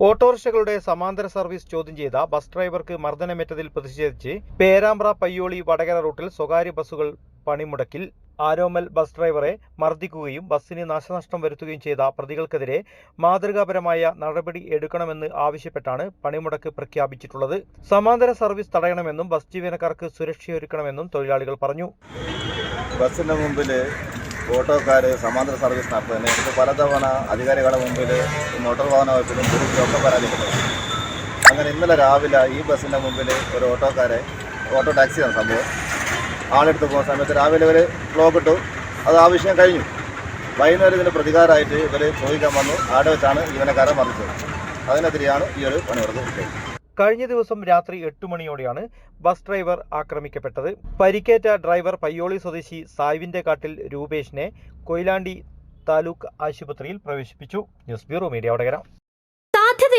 ഓട്ടോറിക്ഷകളുടെ സമാന്തര സർവീസ് ചോദ്യം ചെയ്ത ബസ് ഡ്രൈവർക്ക് മർദ്ദനമേറ്റതിൽ പ്രതിഷേധിച്ച് പേരാമ്പ്ര പയ്യോളി വടകര റൂട്ടിൽ സ്വകാര്യ ബസ്സുകൾ പണിമുടക്കിൽ ആരോമൽ ബസ് ഡ്രൈവറെ മർദ്ദിക്കുകയും ബസ്സിന് നാശനഷ്ടം വരുത്തുകയും ചെയ്ത പ്രതികൾക്കെതിരെ മാതൃകാപരമായ നടപടി എടുക്കണമെന്ന് ആവശ്യപ്പെട്ടാണ് പണിമുടക്ക് പ്രഖ്യാപിച്ചിട്ടുള്ളത്. സമാന്തര സർവീസ് തടയണമെന്നും ബസ് ജീവനക്കാർക്ക് സുരക്ഷയൊരുക്കണമെന്നും തൊഴിലാളികൾ പറഞ്ഞു. ബസ്സിന്റെ മുമ്പിൽ ഓട്ടോക്കാർ സമാന്തര സർവീസ് നടത്തുന്നതിന് ഇത് പലതവണ അധികാരികളുടെ മുമ്പിൽ മോട്ടോർ വാഹന വകുപ്പിലും പോലീസിലൊക്കെ പരാതിപ്പെട്ടു അങ്ങനെ ഇന്നലെ രാവിലെ ഈ ബസ്സിന്റെ മുമ്പിൽ ഒരു ഓട്ടോക്കാരെ ഓട്ടോ ടാക്സിയാണ് സംഭവം. ആളെടുത്ത് പോകുന്ന സമയത്ത് രാവിലെ ഇവർ ബ്ലോക്ക് ഇട്ടു. അത് ആവശ്യം കഴിഞ്ഞു. വൈകുന്നേരം ഇതിന് പ്രതികാരമായിട്ട് ഇവർ ചോദിക്കാൻ വന്നു. ആടെ വെച്ചാണ് ജീവനക്കാരെ മറിച്ചത്. അതിനെതിരെയാണ് ഈ ഒരു പണിമുടക്ക് കിട്ടിയത് കഴിഞ്ഞ ദിവസം രാത്രി എട്ട് മണിയോടെയാണ് ബസ് ഡ്രൈവർ ആക്രമിക്കപ്പെട്ടത്. പരിക്കേറ്റ ഡ്രൈവർ പയ്യോളി സ്വദേശി സായിവിന്റെ കാട്ടിൽ രൂപേഷിനെ കൊയിലാണ്ടി താലൂക്ക് ആശുപത്രിയിൽ പ്രവേശിപ്പിച്ചു. News bureau media Vadakara.